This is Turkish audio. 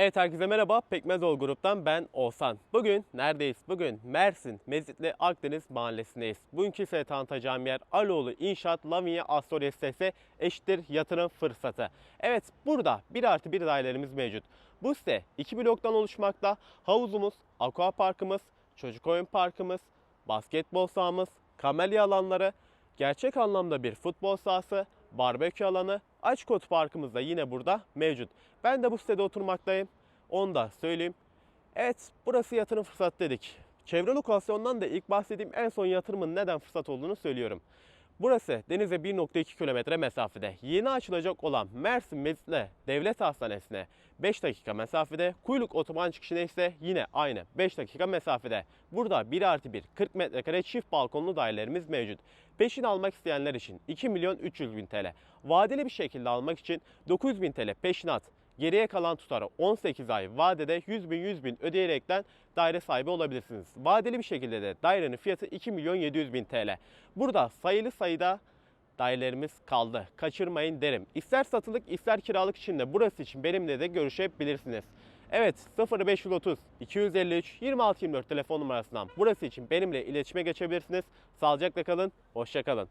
Evet herkese merhaba. Pekmezol Grup'tan ben Oğuzhan. Bugün neredeyiz? Bugün Mersin, Mezitli Akdeniz Mahallesi'ndeyiz. Bugünkü size tanıtacağım yer Aloğlu İnşaat Lavinia Astoria sitesi eşittir yatırım fırsatı. Evet burada 1 artı 1 dairelerimiz mevcut. Bu site 2 bloktan oluşmakta. Havuzumuz, aqua parkımız, çocuk oyun parkımız, basketbol sahamız, kamelya alanları, gerçek anlamda bir futbol sahası, barbekü alanı, açık otoparkımız da yine burada mevcut. Ben de bu sitede oturmaktayım. Onu da söyleyeyim. Evet burası yatırım fırsatı dedik. Çevre lokasyondan da ilk bahsettiğim en son yatırımın neden fırsat olduğunu söylüyorum. Burası denize 1.2 kilometre mesafede. Yeni açılacak olan Mersin Mezitli Devlet Hastanesi'ne 5 dakika mesafede. Kuyruk otoban çıkışına ise yine aynı 5 dakika mesafede. Burada 1 artı 1 40 metrekare çift balkonlu dairelerimiz mevcut. Peşin almak isteyenler için 2 milyon 300 bin TL. Vadeli bir şekilde almak için 900 bin TL peşinat. Geriye kalan tutarı 18 ay vadede 100 bin 100 bin ödeyerekten daire sahibi olabilirsiniz. Vadeli bir şekilde de dairenin fiyatı 2 milyon 700 bin TL. Burada sayılı sayıda dairelerimiz kaldı. Kaçırmayın derim. İster satılık ister kiralık için de burası için benimle de görüşebilirsiniz. Evet 0530 253 2624 telefon numarasından burası için benimle iletişime geçebilirsiniz. Sağlıcakla kalın, hoşça kalın.